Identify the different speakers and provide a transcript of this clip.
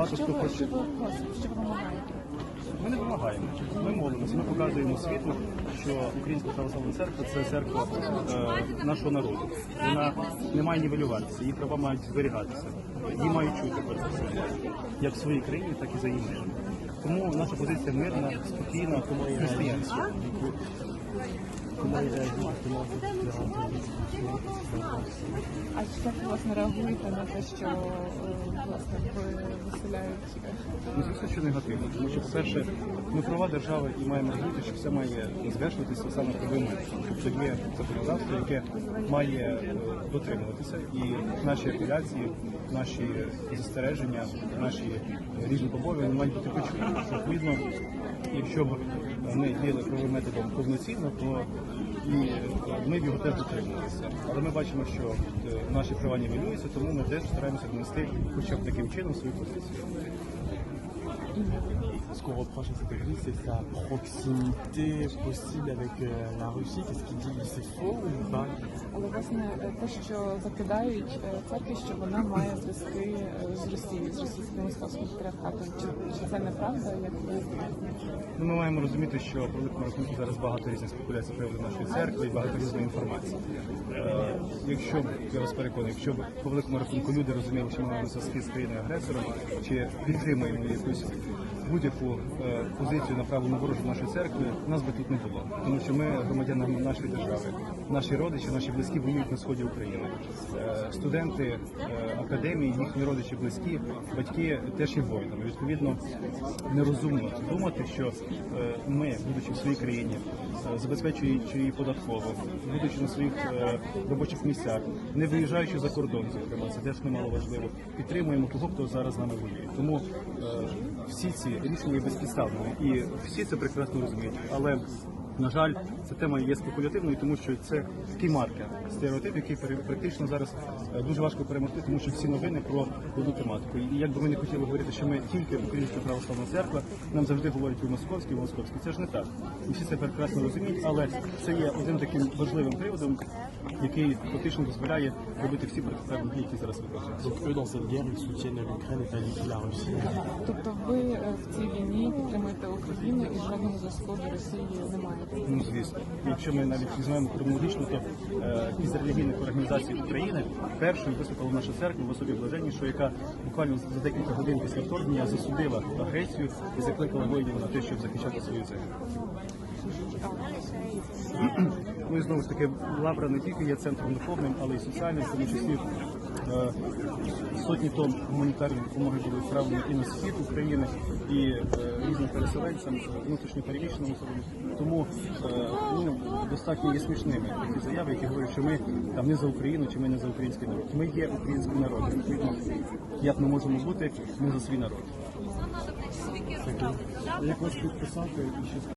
Speaker 1: багато
Speaker 2: Що
Speaker 1: хто
Speaker 2: ви,
Speaker 1: хоче.
Speaker 2: що ви просите, що ви вимагаєте?
Speaker 1: Ми не вимагаємо. Ми молимося. Ми показуємо світу, що Українська православна церква це церква е, нашого народу. Вона не має нівелюватися, її права мають зберігатися. Її мають чути перш за все. як в своїй країні, так і за її межами. Тому наша позиція мирна, спокійна, християнська.
Speaker 2: А як власне реагуєте на те, що е, власне виселяють?
Speaker 1: Ну, звісно, що негативно, тому що, по-перше, ми права держави і маємо розуміти, що все має звершуватися саме правими. Тобто є законодавство, яке має е, дотримуватися, і наші апеляції, наші застереження, наші е, різні побої мають бути почуті. Відповідно, якщо ми діяли правовим методом повноцінно, то і е, ми його теж дотримувалися. Але ми бачимо, що е, наші права нівелюються, тому ми теж стараємося донести хоча б таким чином свою позицію.
Speaker 3: Ce qu'on reproche à cette église, c'est sa proximité possible avec la Russie. Qu'est-ce qu'il dit C'est faux ou pas
Speaker 2: Але власне е, те, що закидають е, церкві, що вона має зв'язки е, з Росією, з російським московським патріархатом. Чи, це неправда? Як ви
Speaker 1: Ну, ми маємо розуміти, що великому рахунку зараз багато різних спекуляцій приводу нашої церкви і багато різної інформації. Якщо б я вас переконую, якщо б по великому рахунку люди розуміли, що ми маємо зв'язки з країною агресором, чи підтримуємо якусь будь-яку е, позицію направлену ворожу нашої церкви, нас би тут не було, тому що ми громадяни нашої держави, наші родичі, наші близькі воюють на сході України. Е, студенти е, академії, їхні родичі, близькі, батьки теж є воїнами. Відповідно, нерозумно думати, що ми, будучи в своїй країні, забезпечуючи її податково, будучи на своїх робочих місцях, не виїжджаючи за кордон, зокрема, це теж немало важливо, підтримуємо того, хто зараз з нами воює. Тому всі ці рішення є безпідставне, і всі це прекрасно розуміють. Але на жаль, ця тема є спекулятивною, тому що це такий маркер, стереотип, який практично зараз е, дуже важко перемогти, тому що всі новини про одну тематику. І як би ми не хотіли говорити, що ми тільки Українська православна церква, нам завжди говорять ви московські, ви московські. Це ж не так. І всі це прекрасно розуміють, але це є один таким важливим приводом, який фактично дозволяє робити всі протиправні дії, які зараз
Speaker 3: Russie.
Speaker 2: тобто ви е, в цій війні підтримуєте Україну і жодного зв'язку до Росії немає?
Speaker 1: Ну звісно, якщо ми навіть візьмемо хронологічно, то е, із релігійних організацій України першою виступила наша церква в особі блаженнішого, яка буквально за декілька годин після вторгнення засудила агресію і закликала воїнів на те, щоб захищати свою землю. Ну і знову ж таки, лавра не тільки є центром духовним, але й соціальним, в тому числі сотні тонн гуманітарної допомоги були відправлені і на схід України, і е, різним переселенцям, внутрішньо переміщеним особам. Тому е, ну, достатньо є смішними такі заяви, які говорять, що ми там не за Україну чи ми не за український народ. Ми є український народ. Відповідно, як ми можемо бути, ми за свій народ.
Speaker 3: Як вас підписати і що